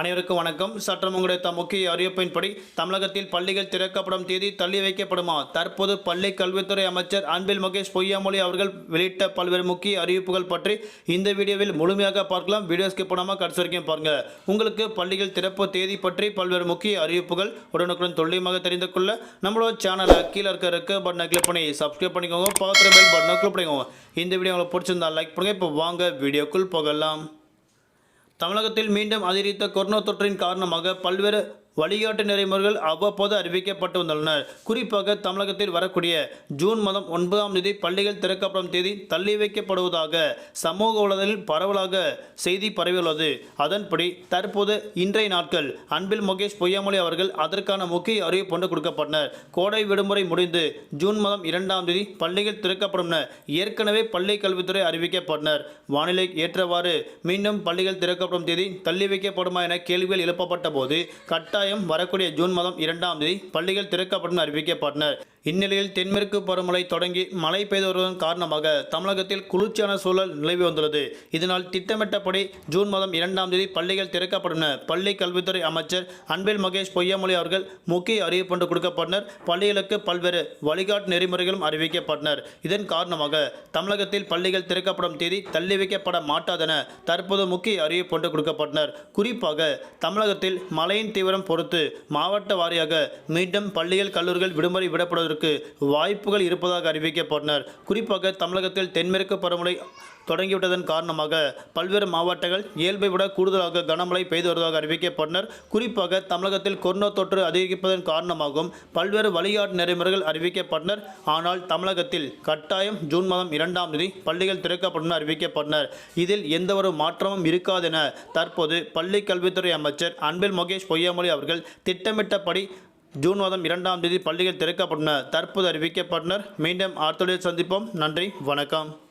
அனைவருக்கும் வணக்கம். சற்றம் உங்களுடைய முக்கிய அறிவிப்பின்படி தமிழகத்தில் பள்ளிகள் திறக்கப்படும் தேதி தள்ளி வைக்கப்படுமா? தற்போது பள்ளி கல்வித்துறை அமைச்சர் அன்பில் மகேஷ் பொய்யாமொழி அவர்கள் வெளியிட்ட பல்வேறு முக்கிய அறிவிப்புகள் பற்றி இந்த வீடியோவில் முழுமையாக பார்க்கலாம். வீடியோ ஸ்கிப் பண்ணாமல் கடைசி வரைக்கும் பாருங்க. உங்களுக்கு பள்ளிகள் திறப்பு தேதி பற்றி பல்வேறு முக்கிய அறிவிப்புகள் உடனுக்குடன் துல்லியமாக தெரிந்து கொள்ள நம்மளோட சேனலை கீழே இருக்க இருக்க பட்டனை கிளிக் பண்ணி சப்ஸ்கிரைப் பண்ணிக்கோங்க. பக்கத்தில் பெல் பட்டனை கிளிக் பண்ணிக்கோங்க. இந்த வீடியோ உங்களுக்கு பிடிச்சிருந்தா லைக் பண்ணுங்க. இப்போ வாங்க வீடியோக்குள் போகலாம். தமிழகத்தில் மீண்டும் அதிகரித்த கொரோனா தொற்றின் காரணமாக பல்வேறு வழிகாட்டு நெறிமுறைகள் அவ்வப்போது அறிவிக்கப்பட்டு வந்துள்ளன. குறிப்பாக தமிழகத்தில் வரக்கூடிய ஜூன் மாதம் ஒன்பதாம் தேதி பள்ளிகள் திறக்கப்படும் தேதி தள்ளி வைக்கப்படுவதாக சமூக வலைதளில் பரவலாக செய்தி பரவியுள்ளது. அதன்படி தற்போது இன்றைய நாட்கள் அன்பில் முகேஷ் பொய்யாமொழி அவர்கள் அதற்கான முக்கிய அறிவிப்பு ஒன்று கொடுக்கப்பட்டனர். கோடை விடுமுறை முடிந்து ஜூன் மாதம் இரண்டாம் தேதி பள்ளிகள் திறக்கப்படும் என ஏற்கனவே பள்ளி கல்வித்துறை அறிவிக்கப்பட்டனர். வானிலை ஏற்றவாறு மீண்டும் பள்ளிகள் திறக்கப்படும் தேதி தள்ளி வைக்கப்படுமா என கேள்விகள் எழுப்பப்பட்ட போது கட்டாயம் வரக்கூடிய ஜூன் மாதம் இரண்டாம் தேதி பள்ளிகள் திறக்கப்படும் அறிவிக்கப்பட்டனர். இந்நிலையில் தென்மேற்கு பருவமழை தொடங்கி மழை பெய்து வருவதன் காரணமாக தமிழகத்தில் குளிர்ச்சியான சூழல் நிலவி வந்துள்ளது. இதனால் திட்டமிட்டபடி ஜூன் மாதம் இரண்டாம் தேதி பள்ளிகள் திறக்கப்படும் பள்ளி கல்வித்துறை அமைச்சர் அன்பில் மகேஷ் பொய்யாமொழி அவர்கள் முக்கிய அறிவிப்பு ஒன்று கொடுக்கப்பட்டனர். பள்ளிகளுக்கு பல்வேறு வழிகாட்டு நெறிமுறைகளும் அறிவிக்கப்பட்டனர். இதன் காரணமாக தமிழகத்தில் பள்ளிகள் திறக்கப்படும் தேதி தள்ளி வைக்கப்பட மாட்டாதென தற்போது முக்கிய அறிவிப்பு ஒன்று கொடுக்கப்பட்டனர். குறிப்பாக தமிழகத்தில் மழையின் தீவிரம் பொறுத்து மாவட்ட வாரியாக மீண்டும் பள்ளிகள் கல்லூரிகள் விடுமுறை விடப்படுவதற்கு வாய்ப்புகள் இருப்பதாக அறிவிக்கப்பட்டனர். குறிப்பாக தமிழகத்தில் தென்மேற்கு பருவமழை தொடங்கிவிட்டதன் காரணமாக பல்வேறு மாவட்டங்கள் இயல்பை விட கூடுதலாக கனமழை பெய்து வருவதாக அறிவிக்கப்பட்டனர். குறிப்பாக தமிழகத்தில் கொரோனா தொற்று அதிகரிப்பதன் காரணமாகவும் பல்வேறு வழிகாட்டு நெறிமுறைகள் அறிவிக்கப்பட்டனர். ஆனால் தமிழகத்தில் கட்டாயம் ஜூன் மாதம் இரண்டாம் தேதி பள்ளிகள் திறக்கப்படும் அறிவிக்கப்பட்டனர். இதில் எந்தவொரு மாற்றமும் இருக்காது என தற்போது பள்ளி கல்வித்துறை அமைச்சர் அன்பில் மகேஷ் பொய்யாமொழி அவர்கள் திட்டமிட்டபடி ஜூன் மாதம் இரண்டாம் தேதி பள்ளிகள் திறக்கப்பட்டன. தற்போது அறிவிக்கப்பட்டனர். மீண்டும் அடுத்த சந்திப்போம். நன்றி. வணக்கம்.